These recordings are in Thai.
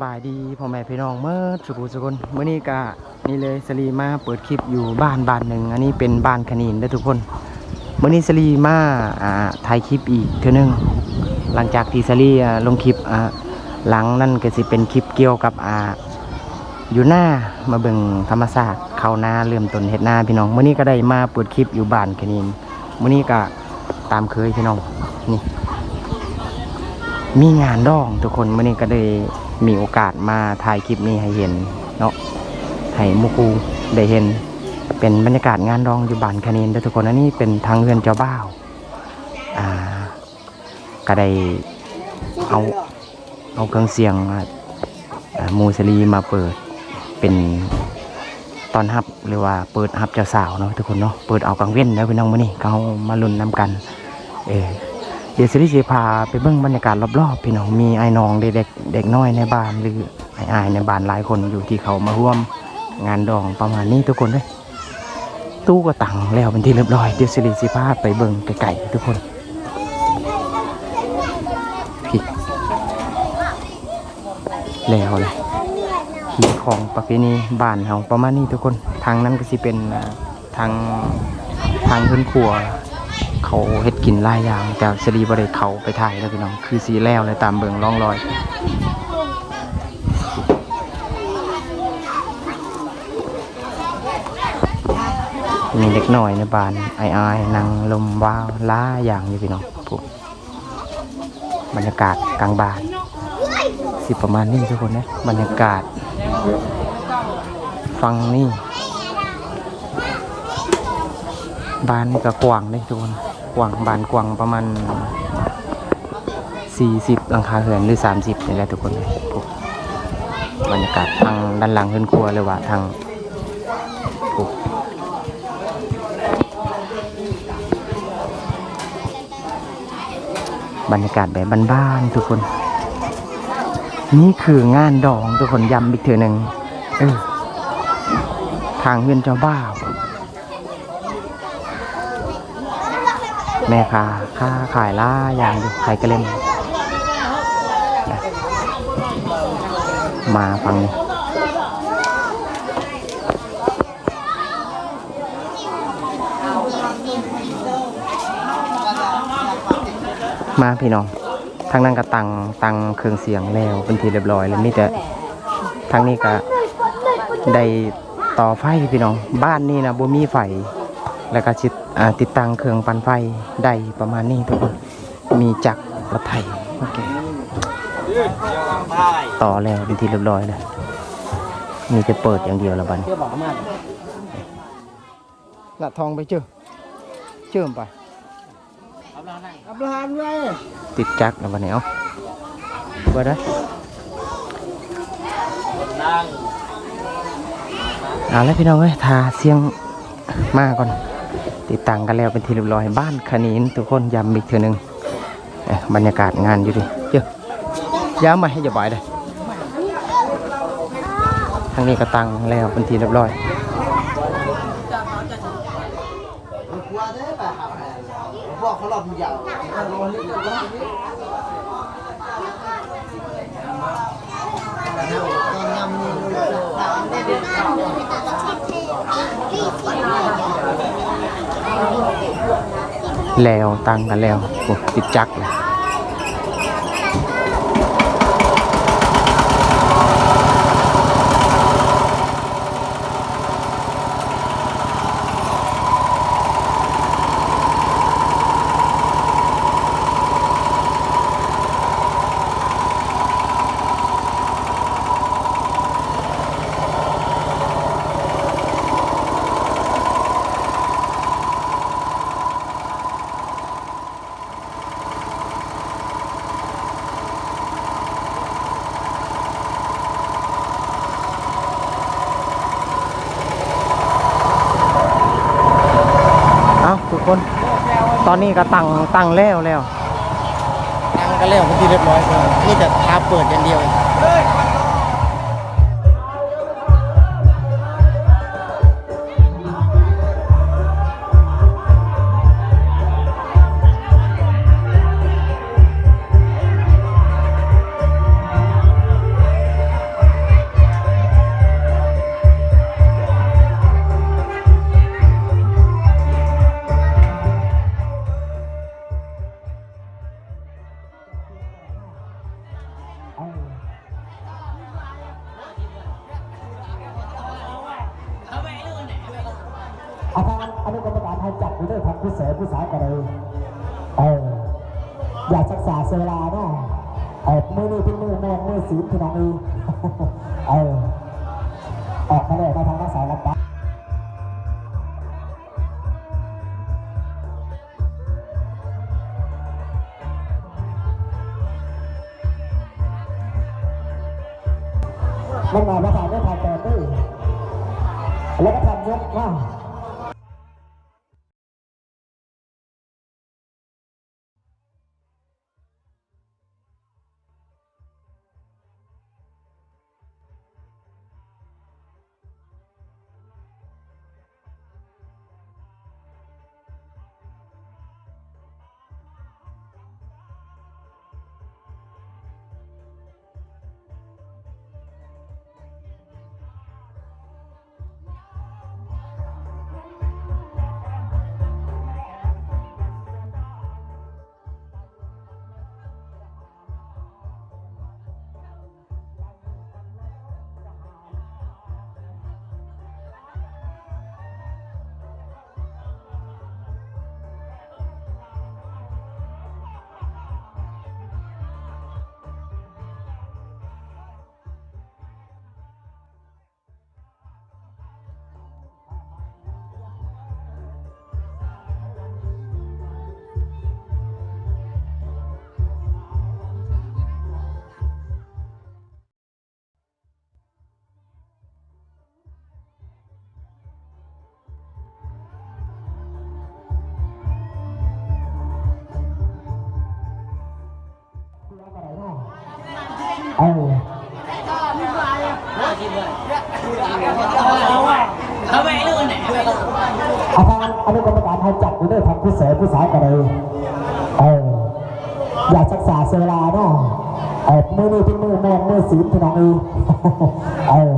สบายดีพ่อแม่พี่น้องเมื่อสุขุสุคนเมื่อนี้ก็นี่เลยสลีมาเปิดคลิปอยู่บ้านบ้านหนึ่งอันนี้เป็นบ้านขนินเด้ทุกคนเมื่อนี้สลีมาอ่าถ่ายคลิปอีกเท่านึงหลังจากที่สลีอ่าลงคลิปอ่าหลังนั่นก็สิเป็นคลิปเกี่ยวกับอ่าอยู่หน้ามาเบิ่งธรรมศาสตร์เข้าหน้าเริ่มต้นเฮ็ดหน้าพี่น้องเมื่อนี้ก็ได้มาเปิดคลิปอยู่บ้านขนินเมื่อนี้ก็ตามเคยพี่น้องนี่มีงานดองทุกคนเมื่อนี้ก็ได้ มีโอกาสมาถ่ายคลิปนี้ให้เห็นเนาะให้มุกูได้เห็น เป็นบรรยากาศงานดองอยู่บ้านคานินเด้อทุกคนอันนี้เป็นทางเรือนเจ้าบ่าวอ่าก็ได้เอาเอาเครื่องเสียงมูสลีมาเปิดเป็นตอนฮับหรือว่าเปิดฮับเจ้าสาวเนาะทุกคนเนาะเปิดเอากลางเว้นแล้วพี่น้องมื่อนี้เขามาลุ้นน้ำกัน เออ เดี๋ยวสิริสิพาไปเบิ่งบรรยากาศรอบๆพี่น้องมีไอ้น้องเด็กๆเด็กน้อยในบ้านหรือไอ้อายในบ้านหลายคนอยู่ที่เขามาร่วมงานดองประมาณนี้ทุกคนเลยตู้ก็ตังแล้วเป็นที่เรียบร้อยเดี๋ยวสิริสิพาไปเบิ่งไก่ๆทุกคนพี่แล้วเลยมีของประเพณีบ้านเฮาประมาณนี้ทุกคนทางนั้นก็สิเป็นทางทางพื้นครัว เขาเฮ็ดกินหลายอย่าง แต่สรีบ่ได้เขาไปถ่ายแล้วพี่น้อง คือสีแล้วเลยตามเบิ่งร่องรอยมีเด็กหน่อยในบ้านไอายอายนั่งลมว้าวล้าอย่างอยู่พี่น้องพวกบรรยากาศกลางบ้าน สิประมาณนี้ทุกคนนะบรรยากาศ ฟังนี่บ้านนี่ก็กว้างเลยทุกคน กว้างบานกว้างประมาณ 40หลังคาเรือนหรือ 30นี่แหละทุกคนบรรยากาศทางด้านหลังขึ้นครัวหรือว่าทางพวกบรรยากาศแบบบ้านๆทุกคน นี่คืองานดองทุกคนย้ำอีกเถือหนึ่งเออทางเฮือนเจ้าบ้าว แม่ค้าค้าขายล่าอย่างอยู่ขายกระเล่นมาฟังนี่มาพี่น้อง ทางนั้นก็ตังตังเครื่องเสียงแล้วเป็นทีเรียบร้อยแล้วมีแต่ทางนี้ก็ได้ต่อไฟพี่น้อง บ้านนี่นะบ่มีไฟ แล้วก็จิตอ่าติดตั้งเครื่องปั่นไฟได้ประมาณนี้ทุกคน มีจักรรถไถโอเคต่อแล้วเป็นที่เรียบร้อยแล้วมีจะเปิดอย่างเดียวละบัดนละทองไปเจอเชื่อมไปอับรามเลยติดจักรแล้วบัดนี้เอาเปิดได้เอาแล้วพี่น้องเอ้ยทาเสียงมาก่อน ติดตั้งกันแล้วเป็นที่เรียบร้อยบ้านขนินทุกคนย้ำอีกเทื่อนึงบรรยากาศงานอยู่ดิเจ้าย้ำมาให้อย่าบ่ายเลยทางนี้ก็ตั้งแล้วเป็นที่เรียบร้อยบอกเขาหลอกมึงยาว แล้วตั้งกันแล้วติดจักรเลย คน ตอนนี้ก็ตั้งตั้งแล้วแล้ว ตั้งกันแล้วเป็นที่เรียบร้อยเลยนี่แต่ทาเปิดอย่างเดียว เองให้จับไปด้วยทำผู้เสพผู้สาวกันเลยเอออยากศึกษาเซลาเนาะเออมือนี่เป็นมือแมงมือสีลพี่น้องอีเออออกมาเลยมาทางนักสาวรับปะมันมาประสาไม่ผ่านแต่ตื้อแล้วก็ทำยกว่า เออเอาไปเรื่องไหนอาจารย์อนุกรรมการให้จับไปด้วยทำผู้เสพผู้สาวกันเลยเอออยากศึกษาเซลาเนาะเออมือนี่เป็นมือแมงมือสีลพี่น้องอีเออ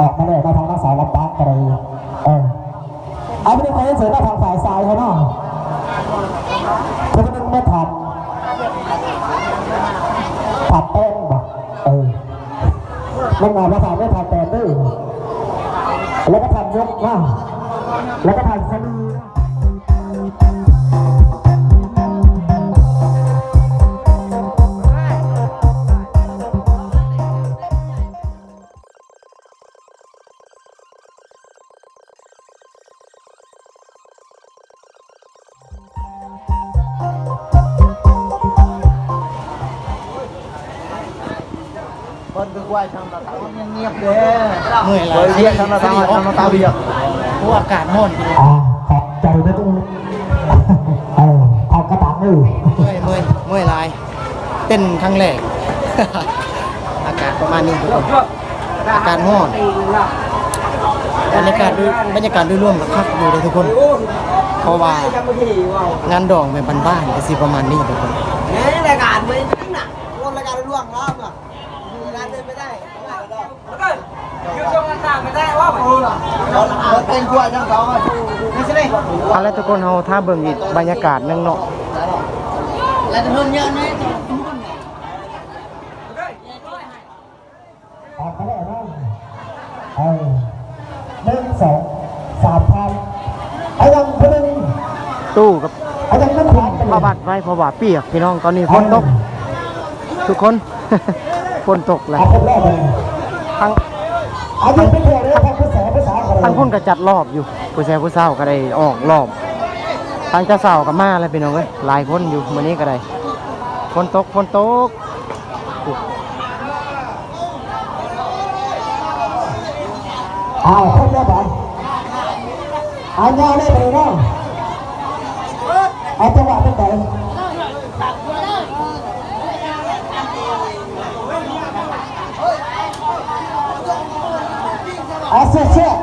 ออกมาเลยมาทางนักสาวรับปะกันเลยเออเอาไปดูใครเสร็จมาทางฝ่ายซ้ายเขาเนาะ เงียบๆเด้อเมื่อยแล้วเรียกช่างตาตาช่างตาตาเบียกเพราะอากาศร้อนอยู่อ่าขอบใจนะทุกคนเออทำกระตังเลยเมื่อยเมื่อยเมื่อยลายเต้นครั้งแรกอากาศประมาณนี้ทุกคนอากาศร้อนบรรยากาศด้วยบรรยากาศด้วยร่วมกับคักอยู่เลยทุกคน เพราะว่างานดองแบบบ้านๆก็สิประมาณนี้ทุกคนนี่รายการไม่หนักวนรายการล่วงล้ำอะรายการเดินไม่ได้ แล้วก็ยืนตรงกันต่างไม่ได้ว่าผมอะรถเป็นกล้วยทั้งสองอะไม่ใช่เลยเอาละทุกคนเฮาถ้าเบิ่งอีกบรรยากาศหนึงเนาะแล้วจะเพิ่มเยอะไหมออกมาได้ไหมเออหนึ่งสองสามพันไอ้ยังคนนึงตู้กับไอ้ยังนั่นพันผ้าบัดไว้เพราะว่าเปียกพี่น้องตอนนี้ฝนตก ทุกคนฝนตกแล้ว เอาคนแรกเลยทั้งอายุไม่เท่าเลยทำภาษาภาษาอะไรทั้งคนก็จัดรอบอยู่ผู้ชายผู้สาวก็ได้ออกรอบทางเจ้าสาวก็มาแล้วพี่น้องเอ้ยหลายคนอยู่มื้อนี้ก็ได้ฝนตกฝนตกอ้าวคนแรกก่อนเอาเงาได้ไปเลยเนาะเอาจังหวะเป็นไหนเอาเสื้อเสื้อพี่น้อง เอ้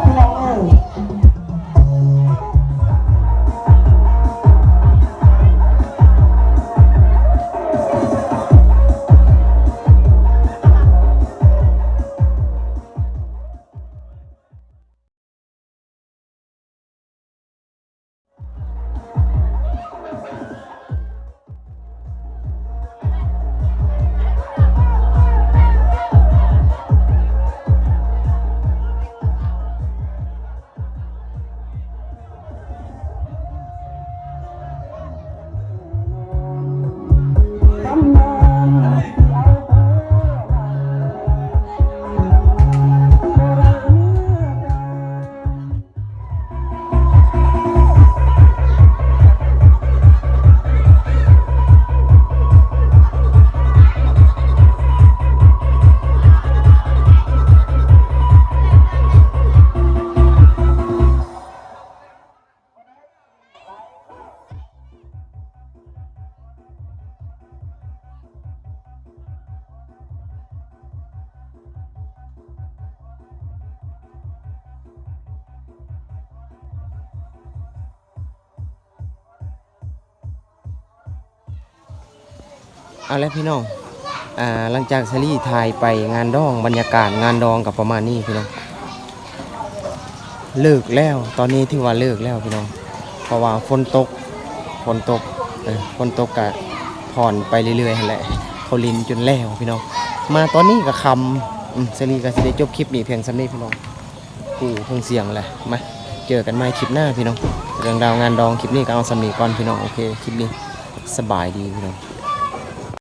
เอาละพี่น้องอ่าหลังจากซารีถ่ายไปงานดองบรรยากาศงานดองกับประมาณนี้พี่น้องเลิกแล้วตอนนี้ที่ว่าเลิกแล้วพี่น้องเพราะว่าฝนตกฝนตกเออฝนตกกะผ่อนไปเรื่อยๆหั่นแหละเขาลินจนแล้วพี่น้องมาตอนนี้ก็คำซารีก็จะได้จบคลิปนี้เพียงสำนี้พี่น้องกูคงเสียงแหละมาเจอกันใหม่คลิปหน้าพี่น้องเรื่องราวงานดองคลิปนี้ก็เอาสำนีก่อนพี่น้องโอเคคลิปนี้สบายดีพี่น้อง